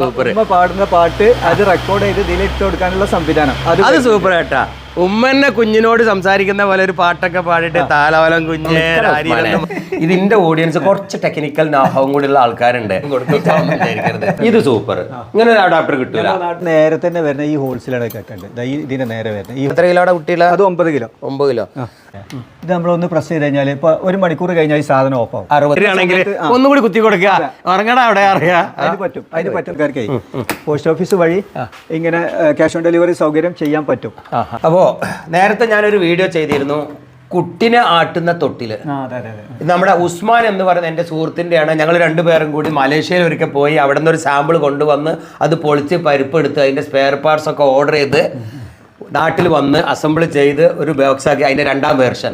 Super. പാടുന്ന പാട്ട് അത് റെക്കോർഡ് ചെയ്ത് ഇതിൽ ഇട്ട് കൊടുക്കാനുള്ള സംവിധാനം. അത് അത് സൂപ്പർ കേട്ടാ ഉമ്മന്നെ കുഞ്ഞിനോട് സംസാരിക്കുന്ന പോലെ ഒരു പാട്ടൊക്കെ പാടിയിട്ട് താലവലം കുഞ്ഞ് ഇതിന്റെ ഓഡിയൻസ് കുറച്ച് ടെക്നിക്കൽ നാഹവും കൂടി ഉള്ള ആൾക്കാരുണ്ട്. ഇത് സൂപ്പർ ഇങ്ങനെ ഒരു അഡാപ്റ്റർ കിട്ടൂല. നേരെ തന്നെ വരുന്ന ഈ ഹോൾസെയിലൊക്കെ കേട്ടുണ്ട് ഇതിന്റെ നേരെ വരുന്നത്. ഈ എത്ര കിലോടെ കുട്ടികൾ അത് ഒമ്പത് കിലോ. ഒമ്പത് കിലോ. ഇത് നമ്മളൊന്ന് പ്രസ് ചെയ്ത് കഴിഞ്ഞാൽ ഇപ്പൊ ഒരു മണിക്കൂർ കഴിഞ്ഞാൽ ഈ സാധനം ഓഫ് ആവും. അറുപത് ആണെങ്കിൽ ഒന്നുകൂടി കുത്തി കൊടുക്കുക. ഉറങ്ങടാ അവിടെ അറിയാ. അതിന് പറ്റും അതിന് പറ്റും. പോസ്റ്റ് ഓഫീസ് വഴി ഇങ്ങനെ ക്യാഷ് ഓൺ ഡെലിവറി സൗകര്യം ചെയ്യാൻ പറ്റും. അപ്പോ നേരത്തെ ഞാനൊരു വീഡിയോ ചെയ്തിരുന്നു. കുട്ടിനെ ആട്ടുന്ന തൊട്ടിൽ. നമ്മുടെ ഉസ്മാൻ എന്ന് പറയുന്ന എന്റെ സുഹൃത്തിന്റെയാണ്. ഞങ്ങൾ രണ്ടുപേരും കൂടി മലേഷ്യയിൽ ഒരിക്കൽ പോയി അവിടെ നിന്ന് ഒരു സാമ്പിൾ കൊണ്ടുവന്ന് അത് പൊളിച്ച് പരിപ്പ് എടുത്ത് അതിന്റെ സ്പെയർ പാർട്സ് ഒക്കെ ഓർഡർ ചെയ്ത് നാട്ടിൽ വന്ന് അസംബിൾ ചെയ്ത് ഒരു ബോക്സ് ആക്കി അതിന്റെ രണ്ടാം വേർഷൻ.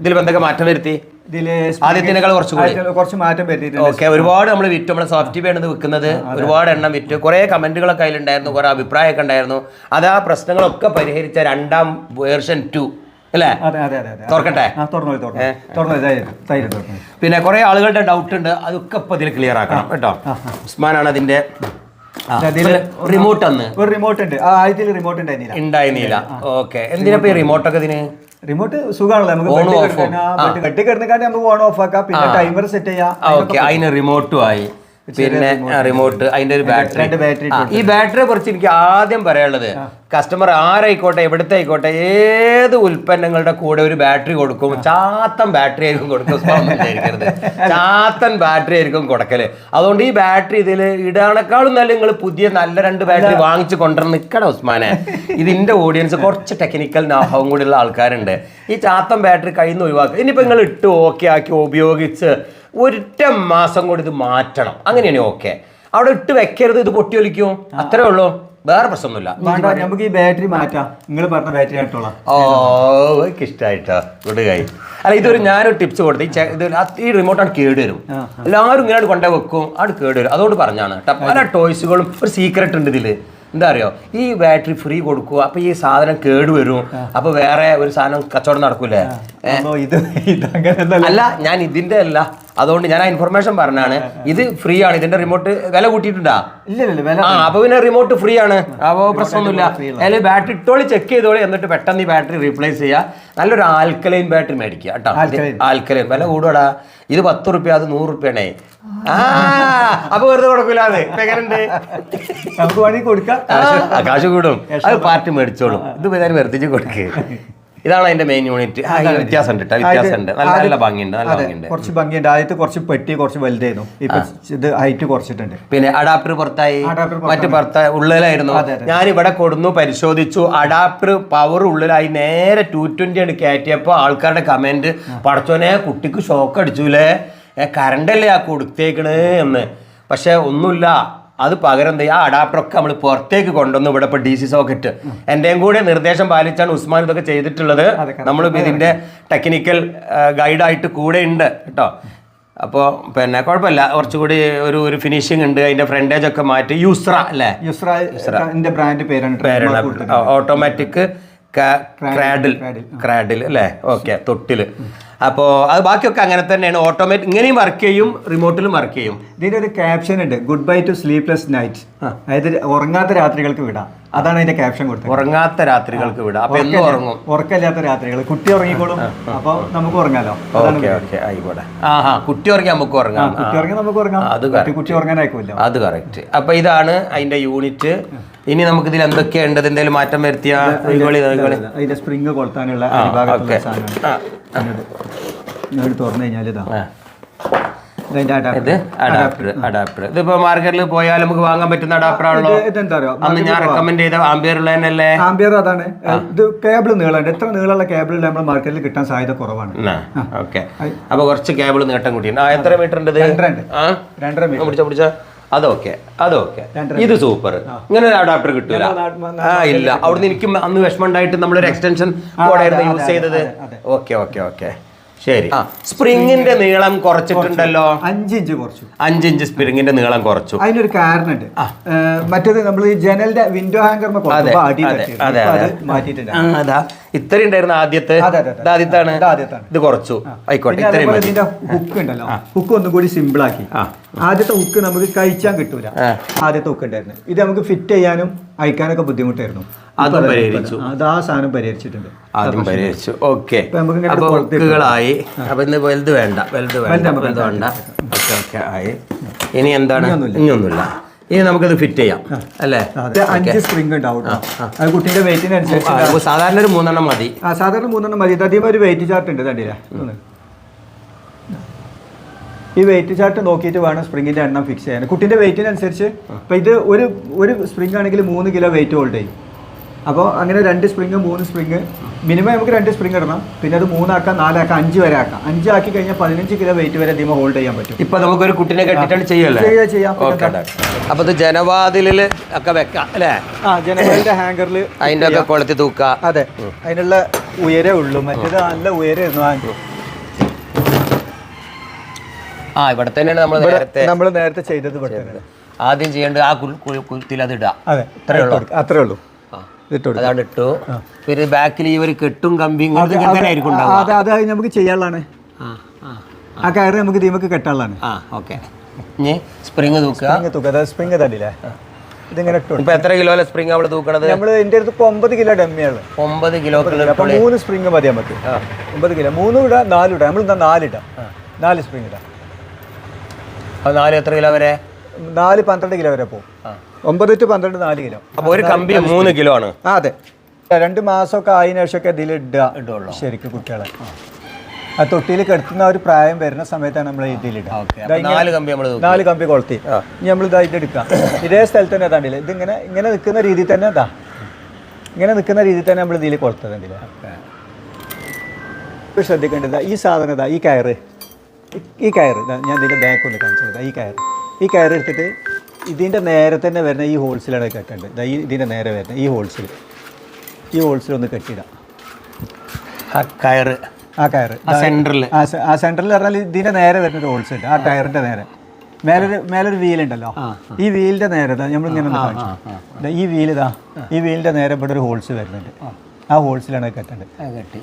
ഇതിൽ എന്തൊക്കെ മാറ്റം വരുത്തി? ഇതിൽ ആദ്യത്തിനേക്കാൾ കുറച്ചുകൂടി കുറച്ച് മാറ്റം ഓക്കെ ഒരുപാട് നമ്മൾ വിറ്റ് നമ്മുടെ സോഫ്റ്റ് വേണത് വിൽക്കുന്നത്. ഒരുപാട് എണ്ണം വിറ്റ്. കുറെ കമന്റുകളൊക്കെ അതിലുണ്ടായിരുന്നു കുറെ അഭിപ്രായമൊക്കെ ഉണ്ടായിരുന്നു. അത് ആ പ്രശ്നങ്ങളൊക്കെ പരിഹരിച്ച രണ്ടാം വേർഷൻ ടു അല്ലേ? തുറക്കട്ടെ? പിന്നെ കുറെ ആളുകളുടെ ഡൗട്ട് ഉണ്ട്. അതൊക്കെ ഇപ്പൊ ഇതിൽ ക്ലിയർ ആക്കണം കേട്ടോ. ഉസ്മാനാണ് അതിന്റെ റിമോട്ട് അന്ന്. ഒരു റിമോട്ട് ഉണ്ട്. ആ ആദ്യത്തിൽ റിമോട്ട് ഉണ്ടായിരുന്നില്ല. ഉണ്ടായിരുന്നില്ല. ഓക്കെ എന്തിനാ ഈ റിമോട്ടൊക്കെ ഇതിന്? റിമോട്ട് സുഖമാണല്ലോ നമുക്ക് ബെഡ് കിടന്നിക്കാണ്ട് നമുക്ക് ഓൺ ഓഫ് ആക്കാം. പിന്നെ ടൈമർ സെറ്റ് ചെയ്യാം. ഓക്കെ അതിന് റിമോട്ടും ആയി. പിന്നെ റിമോട്ട് അതിന്റെ ഒരു ബാറ്ററി ഈ ബാറ്ററിയെ കുറിച്ച് എനിക്ക് ആദ്യം പറയാനുള്ളത് കസ്റ്റമർ ആരായിക്കോട്ടെ എവിടുത്തെ ആയിക്കോട്ടെ ഏത് ഉൽപ്പന്നങ്ങളുടെ കൂടെ ഒരു ബാറ്ററി കൊടുക്കും ചാത്തൻ ബാറ്ററി ആയിരിക്കും കൊടുക്കും വിചാരിക്കരുത്. ചാത്തൻ ബാറ്ററി ആയിരിക്കും കൊടുക്കൽ. അതുകൊണ്ട് ഈ ബാറ്ററി ഇതിൽ ഇടാനേക്കാളും നല്ല നിങ്ങൾ പുതിയ നല്ല രണ്ട് ബാറ്ററി വാങ്ങിച്ച് കൊണ്ടുവന്ന് നിൽക്കണം ഉസ്മാനെ. ഇതിന്റെ ഓഡിയൻസ് കുറച്ച് ടെക്നിക്കൽ നാഹവും കൂടി ഉള്ള ആൾക്കാരുണ്ട്. ഈ ചാത്തൻ ബാറ്ററി കയ്യിൽ നിന്ന് ഒഴിവാക്കുക ഇനിയിപ്പോൾ നിങ്ങൾ ഇട്ട് ഓക്കെ ആക്കി ഉപയോഗിച്ച് ഒരൊറ്റ മാസം കൊണ്ട് ഇത് മാറ്റണം. അങ്ങനെയാണ് ഓക്കെ. അവിടെ ഇട്ട് വെക്കരുത് ഇത് പൊട്ടി പൊട്ടിയൊലിക്കും അത്രേ ഉള്ളൂ. വേറെ പ്രശ്നമൊന്നുമില്ല. നമുക്ക് ഈ ബാറ്ററി മാറ്റാം. നിങ്ങൾ പറഞ്ഞ ബാറ്ററി ആയിട്ടോളാം ഓ എനിക്ക് ഇഷ്ടമായിട്ടോ കൊടുകായി അല്ല ഇതൊരു ഞാനൊരു ടിപ്സ് കൊടുത്ത്. ഈ റിമോട്ട് ആണ് ഈ റിമോട്ടാണ് കേട് വരും. എല്ലാവരും ഇങ്ങനെ കൊണ്ടേ വെക്കും. ആണ് കേട് വരും. അതുകൊണ്ട് പറഞ്ഞാണ്. പല ടോയ്സുകളും ഒരു സീക്രട്ട് ഉണ്ട് ഇതിൽ എന്താ അറിയോ? ഈ ബാറ്ററി ഫ്രീ കൊടുക്കുക. അപ്പൊ ഈ സാധനം കേട് വരും. അപ്പൊ വേറെ ഒരു സാധനം കച്ചവടം നടക്കൂലേ അല്ല ഞാൻ ഇതിന്റെ അല്ല. അതുകൊണ്ട് ഞാൻ ആ ഇൻഫർമേഷൻ പറഞ്ഞാണ്. ഇത് ഫ്രീ ആണ്. ഇതിന്റെ റിമോട്ട് വില കൂട്ടിയിട്ടുണ്ടാ? ആ അപ്പൊ പിന്നെ റിമോട്ട് ഫ്രീ ആണ്. അപ്പോ പ്രശ്നമൊന്നുമില്ല. അതിൽ ബാറ്ററി ഇട്ടോളി ചെക്ക് ചെയ്തോളി. എന്നിട്ട് പെട്ടെന്ന് ഈ ബാറ്ററി റീപ്ലേസ് ചെയ്യുക നല്ലൊരു ആൽക്കലൈൻ ബാറ്ററി മേടിക്കുക കേട്ടോ. ആൽക്കലൈൻ വില കൂടുവാടാ. ഇത് പത്ത് റുപ്യ അത് നൂറ് റുപ്യാണേ. ആ അപ്പൊ വെറുതെ കൊടുക്കൂലാതെ എങ്ങനെയുണ്ട്? കൊടുക്കാം. കാശ് കൂടും. അത് പാർട്ടി മേടിച്ചോളും. ഇത് വെറുതെ കൊടുക്കുക ഇതാണ് അതിന്റെ മെയിൻ യൂണിറ്റ് ആ ഈ വ്യത്യാസം ഉണ്ട് വ്യത്യാസം ഉണ്ട് നല്ല നല്ല ഭംഗിയുണ്ട് നല്ല ഭംഗിയുണ്ട്. കുറച്ച് ഭംഗിയുണ്ട്. ആദ്യത്തെ കുറച്ച് പെട്ടി കുറച്ച് വലുതായിരുന്നു. ഇപ്പൊ ഇത് ഹൈറ്റ് കുറച്ചിട്ടുണ്ട്. പിന്നെ അഡാപ്റ്റർ പുറത്തായി. മറ്റു പുറത്ത ഉള്ളിലായിരുന്നു. ഞാൻ ഇവിടെ കൊടുന്നു പരിശോധിച്ചു. അഡാപ്റ്റർ പവർ ഉള്ളിലായി. നേരെ ടു ട്വന്റി ആണ് കയറ്റിയപ്പോൾ ആൾക്കാരുടെ കമന്റ് പടച്ചോനെ കുട്ടിക്ക് ഷോക്ക് അടിച്ചൂലേ? അല്ലേ കറണ്ടല്ലേ ആ കൊടുത്തേക്കണേ? എന്ന്. പക്ഷെ ഒന്നുമില്ല. അത് പകരം എന്ത് ആ അഡാപ്റ്ററൊക്കെ നമ്മൾ പുറത്തേക്ക് കൊണ്ടുവന്നു ഇവിടെ ഇപ്പോൾ ഡി സി സോക്കറ്റ് എന്റെയും കൂടെ നിർദ്ദേശം പാലിച്ചാണ് ഉസ്മാൻ ഇതൊക്കെ ചെയ്തിട്ടുള്ളത്. നമ്മൾ ഇതിന്റെ ടെക്നിക്കൽ ഗൈഡായിട്ട് കൂടെ ഉണ്ട് കേട്ടോ. അപ്പോൾ പിന്നെ കുഴപ്പമില്ല. കുറച്ചുകൂടി ഒരു ഒരു ഫിനിഷിംഗ് ഉണ്ട്. അതിന്റെ ഫ്രണ്ടേജ് ഒക്കെ മാറ്റി. യുസ്ര അല്ലേ? യുസ്രന്റെ ബ്രാൻഡ് പേരാണ്. പേരാണ്. ഓട്ടോമാറ്റിക് ക്രാഡിൽ ക്രാഡിൽ അല്ലേ? ഓക്കെ തൊട്ടിൽ. അപ്പോൾ അത് ബാക്കിയൊക്കെ അങ്ങനെ തന്നെയാണ്. ഓട്ടോമാറ്റിക് ഇങ്ങനെയും വർക്ക് ചെയ്യും റിമോട്ടിലും വർക്ക് ചെയ്യും. ഇതിന്റെ ഒരു ക്യാപ്ഷൻ ഉണ്ട്. Good bye to sleepless night അതായത് ഉറങ്ങാത്ത രാത്രികൾക്ക് വിടാം. അതാണ് അതിന്റെ ക്യാപ്ഷൻ കൊടുത്തത്. ഉറങ്ങാത്ത രാത്രികൾക്ക് വിടാം. അപ്പൊ എന്നും ഉറങ്ങും. ഉറക്കമില്ലാത്ത രാത്രികൾ. കുട്ടി ഉറങ്ങിക്കോളും. അപ്പൊ നമുക്ക് ഉറങ്ങാലോ. ഓക്കെ ഓക്കെ ആയിക്കോട്ടെ. ആ ഹാ കുട്ടി ഉറങ്ങി നമുക്ക് ഉറങ്ങാം. കുട്ടി ഉറങ്ങി നമുക്ക് ഉറങ്ങാം. അത് കുട്ടി കുട്ടി ഉറങ്ങാനായിക്കില്ല അത് കറക്റ്റ് അപ്പൊ ഇതാണ് അതിന്റെ യൂണിറ്റ് ഇനി നമുക്ക് ഇതിൽ എന്തൊക്കെയുണ്ട്? എന്തെങ്കിലും മാറ്റം വരുത്തിയ? നോക്കിക്കോളി നോക്കിക്കോളി അതിന്റെ സ്പ്രിങ് കൊളുത്താനുള്ള തുറന്നു കഴിഞ്ഞാൽ ഇതാ. ഇത് അഡാപ്റ്റർ അഡാപ്റ്റർ ഇതിപ്പോ മാർക്കറ്റിൽ പോയാൽ നമുക്ക് വാങ്ങാൻ പറ്റുന്ന അഡാപ്റ്റർ ആണല്ലോ. ഇത് ഇതെന്താ അന്ന് ഞാൻ റെക്കമെൻഡ് ചെയ്ത ആംബിയർ ഉള്ളതന്നെയല്ലേ ആംബിയർ അതാണ്. ഇത് കേബിൾ നീളം എത്ര നീളമുള്ള കേബിൾ നമ്മൾ മാർക്കറ്റിൽ കിട്ടാൻ സാധ്യത കുറവാണ്. ഓക്കെ അപ്പൊ കുറച്ച് കേബിൾ നീട്ടം കൂട്ടിയുണ്ട് ആ എത്ര മീറ്റർ ഉണ്ട് രണ്ടര മീറ്റർ പിടിച്ച പിടിച്ച? അതൊക്കെ അതൊക്കെ ഇത് സൂപ്പർ ഇങ്ങനെ ഒരു അഡാപ്റ്റർ കിട്ടൂല. ആ ഇല്ല. അവിടുന്ന് എനിക്ക് അന്ന് വിഷമം ഉണ്ടായിട്ട് നമ്മളൊരു എക്സ്റ്റൻഷൻ കോഡായിരുന്നു യൂസ് ചെയ്തത്. Okay okay okay. ശരി. സ്പ്രിങ്ങിന്റെ നീളം കുറച്ചിട്ടുണ്ടല്ലോ. അഞ്ചിഞ്ച് കുറച്ചു. അഞ്ചിഞ്ച് സ്പ്രിങ്ങിന്റെ നീളം കുറച്ചു. അതിനൊരു കാരണമുണ്ട് മറ്റേത് നമ്മൾ ജനലിന്റെ വിൻഡോ ഹാങ്കർ അതെ, ഇത്രയും ഉണ്ടായിരുന്നു ആദ്യത്തെ. ആദ്യത്താണ്. ഇത് കുറച്ചു. ആയിക്കോട്ടെ ഇത്രയും ഹുക്ക് ഉണ്ടല്ലോ. ഹുക്ക് ഒന്നും കൂടി സിമ്പിൾ ആക്കി. ആ. ആദ്യത്തെ ഹുക്ക് നമുക്ക് കഴിച്ചാൻ കിട്ടൂല. ആദ്യത്തെ ഹുക്ക് ഉണ്ടായിരുന്നു. ഇത് നമുക്ക് ഫിറ്റ് ചെയ്യാനും അയക്കാനൊക്കെ ബുദ്ധിമുട്ടായിരുന്നു. അതും പരിഹരിച്ചു. അത് ആ സാധനം പരിഹരിച്ചിട്ടുണ്ട്. പരിഹരിച്ചു. ഓക്കെ. ഹുക്കുകളായി അപ്പൊ ഇന്ന് വലുത് വേണ്ട. വലുത് വേണ്ട. വലുത് വേണ്ട ഓക്കെ ഓക്കെ ആയി. ഇനി എന്താണ്? ഇനിയൊന്നുമില്ല. ഇനി നമുക്കത് ഫിറ്റ് ചെയ്യാം. അല്ലേ? അഞ്ച് സ്പ്രിംഗ് ഉണ്ടാവും. അത് കുട്ടീന്റെ വെയിറ്റിനനുസരിച്ച് സാധാരണ ഒരു മൂന്നെണ്ണം മതി. സാധാരണ മൂന്നെണ്ണം മതി. ഒരു വെയിറ്റ് ചാർട്ട് ഉണ്ട് ഒന്ന്. ഈ വെയിറ്റ് ചാർട്ട് നോക്കിയിട്ട് വേണം സ്പ്രിങ്ങിന്റെ എണ്ണം ഫിക്സ് ചെയ്യാൻ. കുട്ടിന്റെ വെയിറ്റിനനുസരിച്ച് ഇപ്പൊ ഇത് ഒരു ഒരു സ്പ്രിംഗ് ആണെങ്കിൽ മൂന്ന് കിലോ വെയിറ്റ് ഹോൾഡ് ചെയ്യും. അപ്പോൾ അങ്ങനെ രണ്ട് സ്പ്രിങ് മൂന്ന് സ്പ്രിങ് മിനിമം നമുക്ക് രണ്ട് സ്പ്രിങ് ഇടണം. പിന്നെ അത് മൂന്നാക്കാം നാലാക്കാം അഞ്ച് വരെ ആക്കാം. അഞ്ച് ആക്കി കഴിഞ്ഞാൽ പതിനഞ്ച് കിലോ വെയിറ്റ് വരെ ഇതിമ ഹോൾഡ് ചെയ്യാൻ പറ്റും. ഇപ്പൊ നമുക്ക് ഒരു കുട്ടിനെ കെട്ടിട്ടാണ് ചെയ്യല്ലേ? ചെയ്യാം, അപ്പൊ ഇത് ഒക്കെ വെക്കാം അല്ലേ? ആ ജനറലിന്റെ ഹാങ്കറിൽ അതിന്റെ ഒക്കെ കൊളുത്തി തൂക്ക അതെ. അതിനുള്ള ഉയരേ ഉള്ളൂ. മറ്റേത് നല്ല ഉയരമായിരുന്നു ആ ഇവിടെ തന്നെയാണ് നമ്മൾ നേരത്തെ നമ്മൾ നേരത്തെ ചെയ്തത് ഇവിടെ ആദ്യം ചെയ്യേണ്ടത് ആ കുത്തിൽ അത് ഇടുക. അതെ ഇത്രയേ ഉള്ളൂ. അത്രേ ഉള്ളൂ. അതാണ് ഇട്ടു. പിന്നെ ബാക്കിൽ ഈ ഒരു കെട്ടും കമ്പിയും. അത് അത് നമുക്ക് ചെയ്യാനുള്ളതാണ്. ആ കയറ് നമുക്ക് ദീമക്ക് കെട്ടാനുള്ളതാണ്. ആ ഓക്കെ. ഇനി സ്പ്രിങ് തൂക്കുക. സ്പ്രിങ് തൂക്കുക. അതായത് സ്പ്രിങ് തടിയില്ലേ ഇതിങ്ങനെ ഇട്ടു ഇപ്പൊ എത്ര കിലോയിലെ സ്പ്രിങ് അവിടെ തൂക്കണത്? നമ്മൾ എന്റെ അടുത്ത് ഇപ്പോൾ ഒമ്പത് കിലോ ഡമ്മിയാണ്. ഒമ്പത് കിലോ മൂന്ന് സ്പ്രിങ് മതി നമുക്ക്. ഒമ്പത് കിലോ. മൂന്നും ഇടാം നാലും ഇടാം. നമ്മൾ നാലിടാം നാല് സ്പ്രിങ് ഇടാം. നാല് എത്ര കിലോ വരെ? നാല് പന്ത്രണ്ട് കിലോ വരെ പോകും. ഒമ്പത് ടു പന്ത്രണ്ട് നാല് കിലോ. അപ്പോൾ ഒരു കമ്പി മൂന്ന് കിലോ ആണ്. ആ അതെ. രണ്ട് മാസമൊക്കെ ആയതിനു ശേഷമൊക്കെ ഇതിൽ ഇടുക. ഇടുള്ളൂ. ശരിക്കും കുട്ടികളെ. ആ തൊട്ടിയിൽ കിടത്തുന്ന ഒരു പ്രായം വരുന്ന സമയത്താണ് നമ്മൾ ഇതിലിടുക നാല് കമ്പി നമ്മൾ നാല് കമ്പി കൊളുത്തി. ഇനി നമ്മൾ ഇതായിട്ട് എടുക്കാം ഇതേ സ്ഥലത്ത് തന്നെ അതാണ്ടില്ല ഇതിങ്ങനെ ഇങ്ങനെ നിൽക്കുന്ന രീതിയിൽ തന്നെ എന്താ ഇങ്ങനെ നിൽക്കുന്ന രീതിയിൽ തന്നെ നമ്മൾ ഇതിൽ കൊളുത്തതുണ്ടല്ലേ ശ്രദ്ധിക്കേണ്ടതാ ശ്രദ്ധിക്കേണ്ടത് ഈ സാധനം ഇതാ ഈ കയറ്. ഈ- കയർ ഞാൻ ഇതിന്റെ ബാക്ക് ഒന്ന് കാണിച്ചത് ഈ കയർ ഈ കയർ എടുത്തിട്ട് ഇതിന്റെ നേരെ തന്നെ വരുന്ന ഈ ഹോൾസിലാണ് കെട്ടേണ്ടത്. ഇതാ ഈ ഇതിന്റെ നേരെ വരുന്ന ഈ ഹോൾസിൽ ഈ ഹോൾസിൽ ഒന്ന് കെട്ടിയിടാം. ആ കയർ ആ കയർ ആ സെന്ററിൽ ആ സെന്ററിൽ പറഞ്ഞാൽ ഇതിന്റെ നേരെ വരുന്ന ഒരു ഹോൾസ് ഉണ്ട്. ആ ടയറിന്റെ നേരെ. മേലൊരു മേലൊരു വീലുണ്ടല്ലോ ഈ വീലിന്റെ നേരെ ഇതാ നമ്മൾ ഇങ്ങനെ ഒന്ന് കാണിച്ചു. ഈ വീൽ ഇതാ ഈ വീലിന്റെ നേരെ ഇവിടെ ഒരു ഹോൾസ് വരുന്നുണ്ട്. ആ. ഹോൾസിലാണ് കെട്ടേണ്ടത്. കെട്ടി.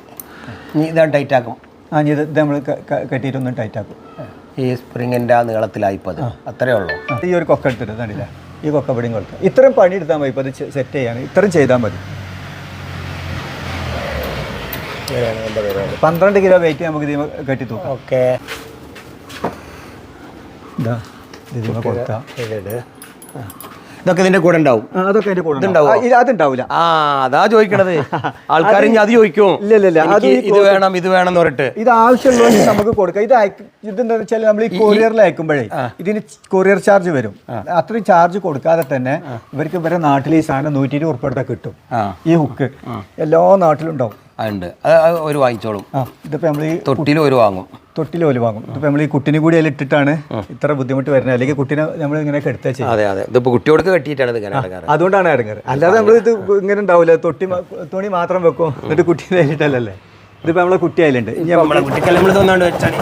നീ ഇതാണ് ടൈറ്റ് ആക്കും ആ ഇനി ഇത് നമ്മൾ കെട്ടിയിട്ടൊന്ന് ടൈറ്റ് ആക്കും. ഈ സ്പ്രിങ്ങിന്റെ ആ നീളത്തിലായിപ്പത് അത്രേ ഉള്ളൂ. ഈ ഒരു കൊക്ക എടുത്തിട്ട് കണ്ടില്ല ഈ കൊക്ക പിടിയും കൊടുക്കുക ഇത്രയും പണി എടുത്താൽ മതി ഇപ്പോൾ അത് സെറ്റ് ചെയ്യാൻ. ഇത്രയും ചെയ്താൽ മതി. പന്ത്രണ്ട് കിലോ വെയിറ്റ് നമുക്ക് ഇതിമ കെട്ടി തൂക്കാം. ഓക്കെ. ഇതാ ഇതിമ കൊടുക്കാം ഇതൊക്കെ ഇതിന്റെ കൂടെ ഉണ്ടാവും. അതൊക്കെ അതിന്റെ കൂടെ? ഉണ്ടാവും. അതുണ്ടാവില്ല ആ അതാ ചോദിക്കണത്. ആൾക്കാർ ഇനി അത് ചോദിക്കും. ഇല്ല, ഇല്ല. അത് ഇത് വേണം ഇത് വേണം എന്ന് പറഞ്ഞിട്ട്. ഇത് ആവശ്യമുള്ള നമുക്ക് കൊടുക്കാം. ഇത് ഇതെന്താ വെച്ചാൽ നമ്മൾ ഈ കൊറിയറിൽ അയക്കുമ്പോഴേ ഇതിന് കൊറിയർ ചാർജ് വരും. അത്രയും ചാർജ് കൊടുക്കാതെ തന്നെ ഇവർക്ക് ഇവരെ നാട്ടിൽ ഈ സാധനം നൂറ്റി ഇരുപത് ഉറുപ്പിയുടെ കിട്ടും. ഈ ഹുക്ക് എല്ലാ നാട്ടിലും ഉണ്ടാവും. അതുണ്ട്. അത് ഒരു വാങ്ങിച്ചോളും. ആ ഇതിപ്പോൾ നമ്മൾ ഈ തൊട്ടിലും ഒരു വാങ്ങും. തൊട്ടിൽ ഓൽ വാങ്ങും. ഇതിപ്പോൾ നമ്മൾ ഈ കുട്ടിനെ കൂടി അതിൽ ഇട്ടിട്ടാണ് ഇത്ര ബുദ്ധിമുട്ട് വരുന്നത്. അല്ലെങ്കിൽ കുട്ടീനെ നമ്മൾ ഇങ്ങനെ കെടുത്ത ചെയ്യും. അതെ അതെ. ഇതിപ്പോ കുട്ടിയോടക്ക് കെട്ടിയിട്ടാണ് ഇത് ഇങ്ങനെ ഇറങ്ങാറ് അതുകൊണ്ടാണ് ഇറങ്ങാറ് അല്ലാതെ നമ്മൾ ഇത് ഇങ്ങനെ ഉണ്ടാവില്ല തൊട്ടി മാ- തുണി മാത്രം വെക്കും. എന്നിട്ട് കുട്ടീനെ അതിലിട്ടല്ലേ ഇതിപ്പോൾ നമ്മളെ കുട്ടി അതിലുണ്ട്. ഇനി ഇപ്പൊ നമ്മളെ കുട്ടിക്കല്ല നമ്മൾ തോന്നാണ്ട് വെച്ചാണ്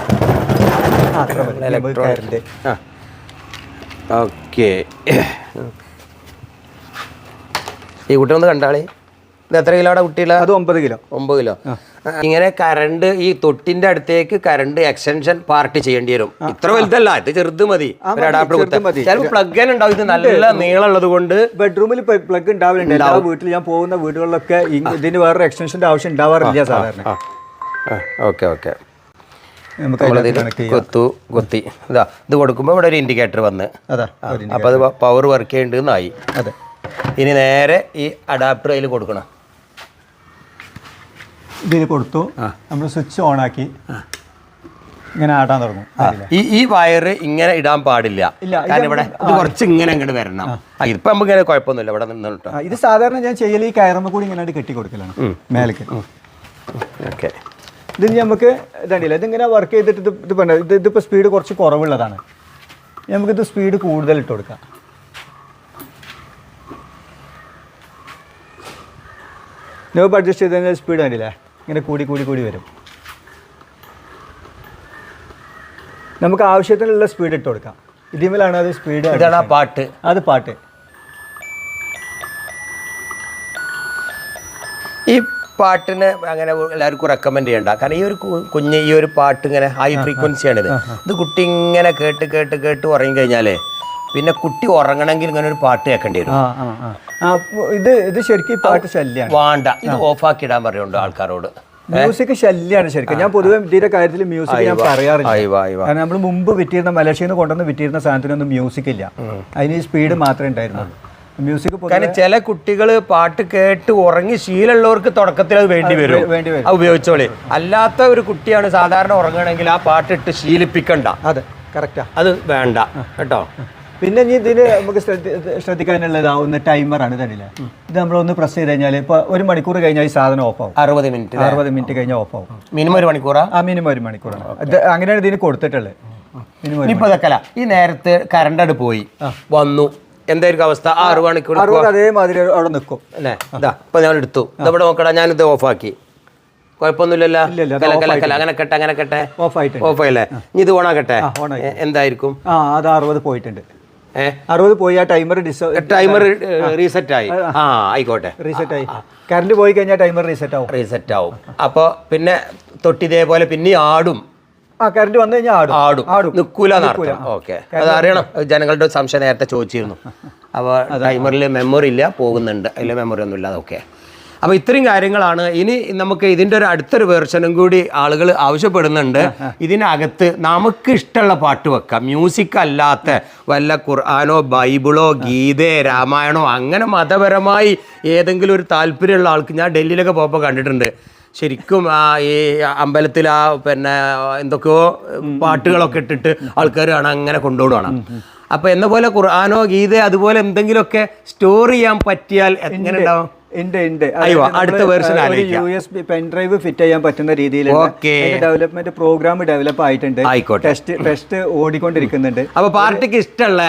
ആ, അത്ര മതി. കയറിന്റെ ഓക്കെ ഈ കുട്ടി ഒന്ന് കണ്ടാളി. ഇത് എത്ര കിലോടെ കുട്ടിയില്ല അത് ഒമ്പത് കിലോ. ഒമ്പത് കിലോ. ഇങ്ങനെ കറണ്ട് ഈ തൊട്ടിന്റെ അടുത്തേക്ക് കറണ്ട് എക്സ്റ്റൻഷൻ പാർട്ടി ചെയ്യേണ്ടി വരും. ഇത്ര വലുതല്ല ഇത് ചെറുത് മതി. ചിലപ്പോൾ പ്ലഗ് ഉണ്ടാവും. ഇത് നല്ല നീളമുള്ളത് കൊണ്ട് ബെഡ്റൂമിൽ പ്ലഗ് ഉണ്ടാവലുണ്ട്. എല്ലാ വീട്ടിൽ ഞാൻ പോകുന്ന വീടുകളിലൊക്കെ ഇതിന് വേറെ എക്സ്റ്റൻഷന്റെ ആവശ്യം ഉണ്ടാവാറില്ല സാധാരണ. Okay okay. കൊത്തു കൊത്തി. ഇതാ ഇത് കൊടുക്കുമ്പോൾ ഇവിടെ ഒരു ഇൻഡിക്കേറ്റർ വന്ന്. അപ്പോൾ അത് പവർ വർക്ക് ചെയ്യേണ്ടതെന്നായി. അതെ. ഇനി നേരെ ഈ അഡാപ്റ്റർ അതിൽ കൊടുക്കണം. ഇതിന് കൊടുത്തു. നമ്മൾ സ്വിച്ച് ഓൺ ആക്കി. ഇങ്ങനെ ആടാൻ തുടങ്ങും. ഈ ഈ വയറ് ഇങ്ങനെ ഇടാൻ പാടില്ല. കാരണം ഇവിടെ ഇത് കുറച്ച് ഇങ്ങനെ അങ്ങോട്ട് വരണം. ഇപ്പൊ നമുക്ക് ഇങ്ങനെ കുഴപ്പമൊന്നുമില്ല. ഇവിടെ നിന്ന് കേട്ടോ ഇത് സാധാരണ ഞാൻ ചെയ്യൽ ഈ കയറുമ്പോൾ കൂടി ഇങ്ങനെ കെട്ടി കൊടുക്കലാണ്. മേലേക്ക്. ഓക്കെ. ഇത് നമുക്ക് ഇതണ്ടില്ല. ഇതിങ്ങനെ വർക്ക് ചെയ്തിട്ട് ഇത് ഇത് പണ്ട ഇത് ഇതിപ്പോൾ സ്പീഡ് കുറച്ച് കുറവുള്ളതാണ്. നമുക്കിത് സ്പീഡ് കൂടുതൽ ഇട്ട് കൊടുക്കാം. നോബ് അഡ്ജസ്റ്റ് ചെയ്ത് കഴിഞ്ഞാൽ സ്പീഡ് കണ്ടില്ലേ ഇങ്ങനെ കൂടി കൂടി കൂടി വരും. നമുക്ക് ആവശ്യത്തിനുള്ള സ്പീഡ് ഇട്ട് കൊടുക്കാം. ഇതിമേലാണ് അത് സ്പീഡ് ഇതാണ് ആ പാട്ട്. അത് പാട്ട്. ഈ പാട്ടിന് അങ്ങനെ എല്ലാവർക്കും റെക്കമെൻഡ് ചെയ്യണ്ട. കാരണം ഈ ഒരു കുഞ്ഞ് ഈ ഒരു പാട്ട് ഇങ്ങനെ ഹൈ ഫ്രീക്വൻസിയാണിത് ഇത് കുട്ടി ഇങ്ങനെ കേട്ട് കേട്ട് കേട്ട് ഉറങ്ങി കഴിഞ്ഞാലേ പിന്നെ കുട്ടി ഉറങ്ങണമെങ്കിൽ ഇങ്ങനെ ഒരു പാട്ട് കേൾക്കേണ്ടി വരും. ഇത് ഇത് ശരിക്കും പാട്ട് ശല്യമാണ് വേണ്ട. ഇത് ഓഫാക്കി ഇടാൻ പറയുന്നുണ്ട് ആൾക്കാരോട്. മ്യൂസിക് ശല്യമാണ് ശരിക്കും. ഞാൻ പൊതുവെ ഇതിന്റെ കാര്യത്തിൽ മ്യൂസിക് ഞാൻ പറയാറില്ല. കാരണം നമ്മൾ മുമ്പ് വിറ്റിരുന്ന മലേഷ്യയിൽ നിന്ന് കൊണ്ടുവന്ന് വിറ്റിരുന്ന സാധനത്തിനൊന്നും മ്യൂസിക് ഇല്ല. അതിന് സ്പീഡ് മാത്രമേ ഉണ്ടായിരുന്നുള്ളൂ. മ്യൂസിക് കാരണം ചില കുട്ടികൾ പാട്ട് കേട്ട് ഉറങ്ങി ശീലമുള്ളവർക്ക് തുടക്കത്തിൽ അത് വേണ്ടി വരും. അത് ഉപയോഗിച്ചോളി. അല്ലാത്ത ഒരു കുട്ടിയാണ് സാധാരണ ഉറങ്ങണമെങ്കിൽ ആ പാട്ടിട്ട് ശീലിപ്പിക്കണ്ട. അതെ കറക്റ്റാ അത് വേണ്ട കേട്ടോ. പിന്നെ ഇനി ഇതിന് നമുക്ക് ശ്രദ്ധ- ശ്രദ്ധിക്കാനുള്ളതാവുന്ന ടൈമറാണ് തന്നില്ല? ഇത് നമ്മളൊന്ന് പ്രസ് ചെയ്ത് കഴിഞ്ഞാൽ ഇപ്പോൾ ഒരു മണിക്കൂർ കഴിഞ്ഞാൽ ഈ സാധനം ഓഫ് ആവും. അറുപത് മിനിറ്റ് അറുപത് മിനിറ്റ് കഴിഞ്ഞാൽ ഓഫ് ആവും. മിനിമം ഒരു മണിക്കൂറാ? ആ മിനിമം ഒരു മണിക്കൂറാണ് അങ്ങനെയാണ് ഇതിന് കൊടുത്തിട്ടുള്ളത്. മിനിമം ഇപ്പൊ ഇതൊക്കെ ഈ നേരത്തെ കറണ്ട് പോയി. വന്നു. എന്തായിരിക്കും അവസ്ഥ? ആറ് മണിക്കൂർ അറുപത് അതേമാതിരി അവിടെ നിൽക്കും അല്ലേ? ഇതാ ഇപ്പൊ ഞാൻ എടുത്തു. ഇതവിടെ നോക്കടാ ഞാനിത് ഓഫാക്കി. കുഴപ്പമൊന്നുമില്ലല്ലോ? ഇല്ലില്ല, അത് കല, കല, കല. അങ്ങനെ കെട്ടെ അങ്ങനെ കെട്ടെ. ഓഫ് ഇനി ഇത് ഓണാക്കട്ടെ? എന്തായിരിക്കും? ആ അത് അറുപത് പോയിട്ടുണ്ട്. അറുപത് പോയി ആ ടൈമർ ടൈമർ റീസെറ്റ് ആയി ആ. ആയിക്കോട്ടെ. റീസെറ്റ് ആയി കറണ്ട് പോയി കഴിഞ്ഞാൽ ടൈമർ റീസെറ്റ് ആവും റീസെറ്റ് ആവും അപ്പോൾ പിന്നെ തൊട്ടിതേപോലെ പിന്നെ ആടും. കറണ്ട് വന്നു കഴിഞ്ഞാൽ ആടും. ആടും. ആടും. നിൽക്കൂല ഓക്കെ. അത് അറിയണം. ജനങ്ങളുടെ സംശയം നേരത്തെ ചോദിച്ചിരുന്നു. അപ്പോൾ ടൈമറിൽ മെമ്മറി ഇല്ല പോകുന്നുണ്ട്. അതിൽ മെമ്മറി ഒന്നും ഇല്ലാതെ ഓക്കെ. അപ്പോൾ ഇത്രയും കാര്യങ്ങളാണ്. ഇനി നമുക്ക് ഇതിന്റെ ഒരു അടുത്തൊരു വേർഷനും കൂടി ആളുകൾ ആവശ്യപ്പെടുന്നുണ്ട്. ഇതിനകത്ത് നമുക്ക് ഇഷ്ടമുള്ള പാട്ട് വെക്കാം. മ്യൂസിക് അല്ലാത്ത വല്ല ഖുർആാനോ ബൈബിളോ ഗീതേ രാമായണോ അങ്ങനെ മതപരമായി ഏതെങ്കിലും ഒരു താല്പര്യമുള്ള ആൾക്ക് ഞാൻ ഡൽഹിയിലൊക്കെ പോകുമ്പോൾ കണ്ടിട്ടുണ്ട്. ശരിക്കും ആ ഈ അമ്പലത്തിൽ ആ പിന്നെ എന്തൊക്കെയോ പാട്ടുകളൊക്കെ ഇട്ടിട്ട് ആൾക്കാർ കാണാൻ അങ്ങനെ കൊണ്ടുപോകണം അപ്പൊ എന്ന പോലെ ഖുർആാനോ ഗീത അതുപോലെ എന്തെങ്കിലുമൊക്കെ സ്റ്റോർ ചെയ്യാൻ പറ്റിയാൽ എങ്ങനെ ഉണ്ടാവും? ഉണ്ട് ഉണ്ട് അയ്യോ, അടുത്ത version. U S B pen drive fit ചെയ്യാൻ പറ്റുന്ന രീതിയിൽ. ഡെവലപ്മെന്റ് പ്രോഗ്രാം ഡെവലപ്പ് ആയിട്ടുണ്ട്. ആയിക്കോട്ടെ. ടെസ്റ്റ് ടെസ്റ്റ് ഓടിക്കൊണ്ടിരിക്കുന്നുണ്ട്. അപ്പൊ പാർട്ടിക്ക് ഇഷ്ടമുള്ള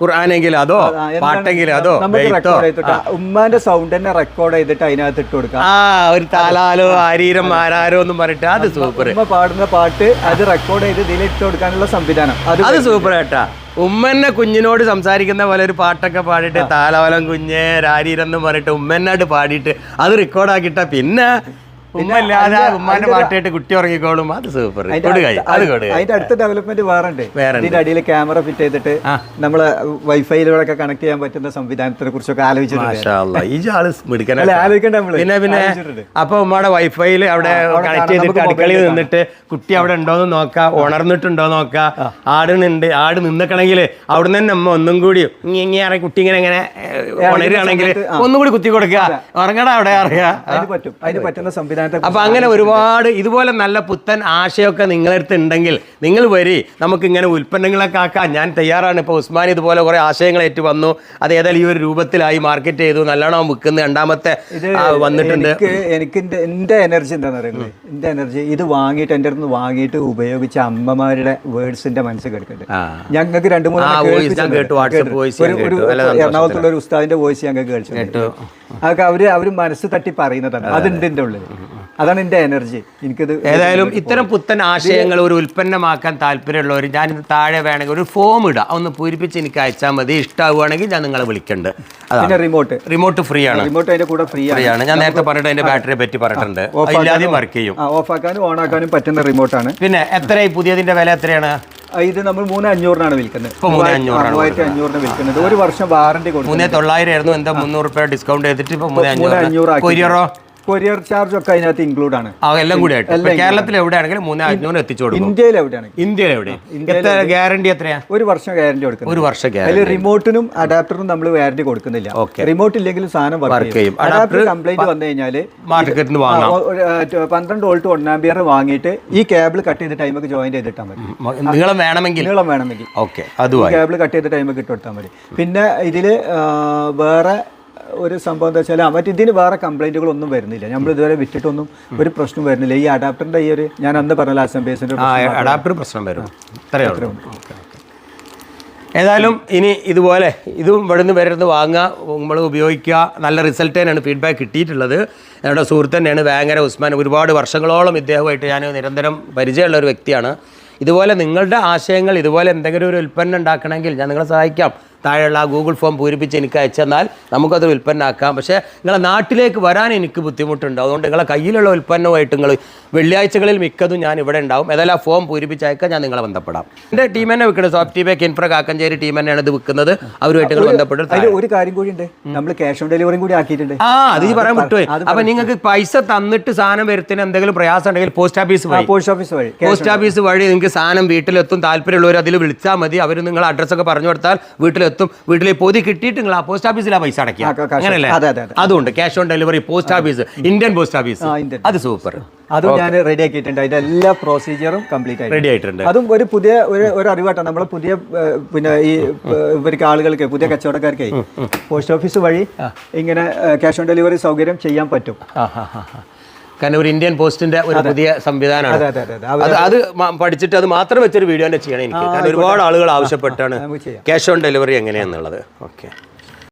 ഖുർആാനെങ്കിലും അതോ? പാട്ടെങ്കിലും അതോ? റെക്കോർഡ് ചെയ്തിട്ട് ഉമ്മാന്റെ സൗണ്ട് തന്നെ റെക്കോർഡ് ചെയ്തിട്ട് അതിനകത്ത് ഇട്ട് കൊടുക്കാം. ആ ഒരു താലാലോ ആരീരം ആരാരോ എന്നും പറഞ്ഞിട്ട് അത് സൂപ്പർ ഉമ്മ പാടുന്ന പാട്ട് അത് റെക്കോർഡ് ചെയ്ത് ഇതിൽ ഇട്ട് കൊടുക്കാനുള്ള സംവിധാനം. അത് സൂപ്പർ കേട്ടാ ഉമ്മന്നെ കുഞ്ഞിനോട് സംസാരിക്കുന്ന പോലെ ഒരു പാട്ടൊക്കെ പാടിയിട്ട് താലോലം കുഞ്ഞ് രാരീരെന്ന് പറഞ്ഞിട്ട് ഉമ്മന്നായിട്ട് പാടിയിട്ട് അത് റെക്കോർഡാക്കിട്ട പിന്നെ അതിന്റെ അടുത്ത ഡെവലപ്മെന്റ് വേറെ ഉണ്ട് ഇതിന്റെ അടിയിൽ ക്യാമറ ഫിറ്റ് ചെയ്തിട്ട് നമ്മൾ വൈഫൈയിലൂടെ കണക്ട് ചെയ്യാൻ പറ്റുന്ന സംവിധാനത്തിനെ കുറിച്ചൊക്കെ ആലോചിച്ചിട്ടുണ്ട്. അപ്പൊ ഉമ്മയുടെ വൈഫൈയിൽ അവിടെ കണക്ട് ചെയ്തിട്ട് അടുക്കളയിൽ നിന്നിട്ട് കുട്ടി അവിടെ ഉണ്ടോന്ന് നോക്കാം ഉണർന്നിട്ടുണ്ടോ നോക്കാം. ആടുന്നുണ്ട് ആട് നിന്നിക്കണമെങ്കിൽ അവിടെ തന്നെ അമ്മ ഒന്നും കൂടി ഇങ്ങനെ കുട്ടി ഇങ്ങനെ ഇങ്ങനെ ഉണരുകയാണെങ്കിൽ ഒന്നും കൂടി കുത്തി കൊടുക്കുക ഉറങ്ങടാ അവിടെ അറിയാ. അതിന് പറ്റും അതിന് പറ്റുന്ന സംവിധാനത്തെ അപ്പൊ അങ്ങനെ ഒരുപാട് ഇതുപോലെ നല്ല പുത്തൻ ആശയമൊക്കെ നിങ്ങളടുത്ത് ഉണ്ടെങ്കിൽ നിങ്ങൾ വരി നമുക്ക് ഇങ്ങനെ ഉൽപ്പന്നങ്ങളൊക്കെ ആക്കാം ഞാൻ തയ്യാറാണ്. ഇപ്പോൾ ഉസ്മാൻ ഇതുപോലെ കുറെ ആശയങ്ങൾ ഏറ്റു വന്നു. അത് ഏതായാലും ഈ ഒരു രൂപത്തിലായി മാർക്കറ്റ് ചെയ്തു. നല്ലോണം വിൽക്കുന്ന രണ്ടാമത്തെ വന്നിട്ടുണ്ട്. എനിക്ക് എന്റെ എനർജി എന്താണെന്ന് പറയുന്നത് എന്റെ എനർജി ഇത് വാങ്ങിയിട്ട് എന്റെ അടുത്ത് വാങ്ങിയിട്ട് ഉപയോഗിച്ച അമ്മമാരുടെ വേർഡ്സിന്റെ മനസ്സിൽ കിടക്കുന്നുണ്ട് ആ. ഞങ്ങൾക്ക് രണ്ട് മൂന്ന് കേട്ടു, സന്തോഷത്തിലാണ്. എറണാകുളത്തുള്ള ഒരു ഉസ്താദിന്റെ വോയിസ് ഞങ്ങൾക്ക് കേൾച്ചു അതൊക്കെ അവർ അവർ മനസ്സ് തട്ടി പറയുന്നതാണ്. അതുണ്ട് എന്റെ ഉള്ളിൽ അതാണ് എന്റെ എനർജി എനിക്കത് ഏതായാലും ഇത്തരം പുത്തൻ ആശയങ്ങൾ ഒരു ഉൽപ്പന്നമാക്കാൻ താല്പര്യമുള്ളവർ ഞാൻ താഴെ വേണമെങ്കിൽ ഒരു ഫോം ഇടാം. ഒന്ന് പൂരിപ്പിച്ച് എനിക്ക് അയച്ചാൽ മതി. ഇഷ്ടമാവുകയാണെങ്കിൽ ഞാൻ നിങ്ങളെ വിളിക്കുന്നുണ്ട് പിന്നെ റിമോട്ട് റിമോട്ട് ഫ്രീ ആണ്. റിമോട്ട് അതിന്റെ കൂടെ ഫ്രീ ആണ്. ഞാൻ നേരത്തെ പറഞ്ഞിട്ട് അതിന്റെ ബാറ്ററിയെ പറ്റി പറഞ്ഞിട്ടുണ്ട്. ഇല്ലാതെയും വർക്ക് ചെയ്യും. ഓഫ് ആക്കാനും ഓൺ ആക്കാനും പറ്റുന്ന റിമോട്ട് ആണ്. പിന്നെ എത്രയായി പുതിയതിന്റെ വില എത്രയാണ്? ഇത് നമ്മൾ മൂന്ന് അഞ്ഞൂറിനാണ് വിൽക്കുന്നത്. മൂവായിരത്തി അഞ്ഞൂറിന് വിൽക്കുന്നത്. ഒരു വർഷം വാറണ്ടി കൊടുക്കും മൂന്നേ തൊള്ളായിരം ആയിരുന്നു. എന്താ മുന്നൂറ് രൂപ ഡിസ്കൗണ്ട് ചെയ്തിട്ട് ഇപ്പൊ മൂന്നേ അഞ്ഞൂറ് കൊരിയറോ കൊറിയർ ചാർജ് ഒക്കെ അതിനകത്ത് ഇൻക്ലൂഡ് ആണ്. ആ എല്ലാം കൂടി ആയിട്ട് ഇപ്പൊ കേരളത്തിൽ എവിടെയാണെങ്കിലും മൂന്നേ അഞ്ഞൂറ് എത്തിച്ചു കൊടുക്കും ഇന്ത്യയിൽ എവിടെയാണ് ഇന്ത്യയിൽ എവിടെ? എത്ര ഗ്യാരണ്ടി എത്രയാ? ഒരു വർഷം ഗ്യാരണ്ടി കൊടുക്കുന്നത് ഒരു വർഷം അതിൽ റിമോട്ടിനും അഡാപ്റ്ററിനും നമ്മൾ വാറണ്ടി കൊടുക്കുന്നില്ല. റിമോട്ട് ഇല്ലെങ്കിലും സാധനം വർക്ക് ചെയ്യും. ചെയ്യും. അഡാപ്റ്റർ കംപ്ലൈന്റ് വന്നു കഴിഞ്ഞാൽ മാർക്കറ്റിൽ നിന്ന് വാങ്ങാം പന്ത്രണ്ട് വോൾട്ട് ഒന്നാമ്പിയർ വാങ്ങിയിട്ട് ഈ കേബിൾ കട്ട് ചെയ്ത ടൈമൊക്കെ ജോയിൻ ചെയ്തിട്ടാൽ മതി. നീളം വേണമെങ്കിൽ. നീളം വേണമെങ്കിൽ. ഓക്കെ അതുമായി. കേബിൾ കട്ട് ചെയ്ത ടൈമൊക്കെ ഇട്ട് കൊടുത്താൽ മതി. പിന്നെ ഇതിൽ വേറെ ഒരു സംഭവം എന്താ വെച്ചാൽ മറ്റേ ഇതിന് വേറെ കംപ്ലൈന്റുകൾ ഒന്നും വരുന്നില്ല. നമ്മൾ ഇതുവരെ വിറ്റിട്ടൊന്നും ഒരു പ്രശ്നം വരുന്നില്ല. ഈ അഡാപ്റ്ററിന്റെ ഈ ഒരു ഞാൻ അന്ന് പറഞ്ഞ അസം ബേസിന്റെ ആ അഡാപ്റ്റർ പ്രശ്നം വരും. ഏതായാലും ഇനി ഇതുപോലെ ഇതും ഇവിടുന്ന് വരുന്നത് വാങ്ങുക നമ്മൾ ഉപയോഗിക്കുക നല്ല റിസൾട്ട് തന്നെയാണ് ഫീഡ്ബാക്ക് കിട്ടിയിട്ടുള്ളത്. ഞങ്ങളുടെ സുഹൃത്ത് തന്നെയാണ് വേങ്ങര ഉസ്മാൻ. ഒരുപാട് വർഷങ്ങളോളം ഇദ്ദേഹമായിട്ട് ഞാൻ നിരന്തരം പരിചയമുള്ള ഒരു വ്യക്തിയാണ്. ഇതുപോലെ നിങ്ങളുടെ ആശയങ്ങൾ ഇതുപോലെ എന്തെങ്കിലും ഒരു ഉൽപ്പന്നം ഉണ്ടാക്കണമെങ്കിൽ ഞാൻ നിങ്ങളെ സഹായിക്കാം. താഴെയുള്ള ആ ഗൂഗിൾ ഫോം പൂരിപ്പിച്ച് എനിക്ക് അയച്ചെന്നാൽ നമുക്കത് ഉൽപ്പന്നമാക്കാം പക്ഷേ നിങ്ങളെ നാട്ടിലേക്ക് വരാൻ എനിക്ക് ബുദ്ധിമുട്ടുണ്ട്. അതുകൊണ്ട് നിങ്ങളെ കയ്യിലുള്ള ഉൽപ്പന്നമായിട്ട് നിങ്ങൾ വെള്ളിയാഴ്ചകളിൽ മിക്കതും ഞാൻ ഇവിടെ ഉണ്ടാവും. ഏതായാലും ആ ഫോം പൂരിപ്പിച്ച് അയക്കാൻ ഞാൻ നിങ്ങളെ ബന്ധപ്പെടാം. എന്റെ ടീം തന്നെ വിൽക്കുന്നത് soft back infra Kakkanchery team തന്നെയാണ് ഇത് വിൽക്കുന്നത്. അവരുമായിട്ട് നിങ്ങൾ ബന്ധപ്പെട്ട് അതിൽ ഒരു കാര്യം കൂടി ഉണ്ട്. നമ്മൾ ക്യാഷ് ഓൺ ഡെലിവറിയും കൂടി ആക്കിയിട്ടുണ്ട്. ആ അത് പറയാൻ പറ്റുമോ അപ്പൊ നിങ്ങൾക്ക് പൈസ തന്നിട്ട് സാധനം വരുത്തിന് എന്തെങ്കിലും പ്രയാസം ഉണ്ടെങ്കിൽ പോസ്റ്റ് ഓഫീസ് വഴി. പോസ്റ്റ് ഓഫീസ് വഴി പോസ്റ്റ് ഓഫീസ് വഴി നിങ്ങൾക്ക് സാധനം വീട്ടിലെത്തും. താല്പര്യമുള്ളവർ അതിൽ വിളിച്ചാൽ മതി. അവർ നിങ്ങൾ അഡ്രസ്സൊക്കെ പറഞ്ഞു കൊടുത്താൽ വീട്ടിലെത്തും വീട്ടിൽ പൊതി കിട്ടിയിട്ട് നിങ്ങൾ ആ പോസ്റ്റ് ഓഫീസിൽ ആ പൈസ അടയ്ക്കുക. അങ്ങനെയല്ലേ അതെ, അതെ, അതെ. അതുകൊണ്ട് cash on delivery post office Indian post office അത് സൂപ്പർ അതും ഞാൻ റെഡി ആക്കിയിട്ടുണ്ട്. അതിന്റെ എല്ലാ പ്രൊസീജിയറും കംപ്ലീറ്റ് ആയി റെഡി ആയിട്ടുണ്ട്. അതും ഒരു പുതിയ ഒരു ഒരു അറിവാട്ടാണ് നമ്മളെ പുതിയ പിന്നെ ഈ ഇവർക്ക് ആളുകൾക്ക് പുതിയ കച്ചവടക്കാർക്ക് പോസ്റ്റ് ഓഫീസ് വഴി ഇങ്ങനെ ക്യാഷ് ഓൺ ഡെലിവറി സൗകര്യം ചെയ്യാൻ പറ്റും. കാരണം ഒരു ഇന്ത്യൻ പോസ്റ്റിന്റെ ഒരു പുതിയ സംവിധാനമാണ്. അതെ അതെ പഠിച്ചിട്ട് അത് മാത്രം വെച്ചൊരു വീഡിയോ തന്നെ ചെയ്യണം എനിക്ക്. കാരണം ഒരുപാട് ആളുകൾ ആവശ്യപ്പെട്ടാണ് ക്യാഷ് ഓൺ ഡെലിവറി എങ്ങനെയാന്നുള്ളത്. ഓക്കെ.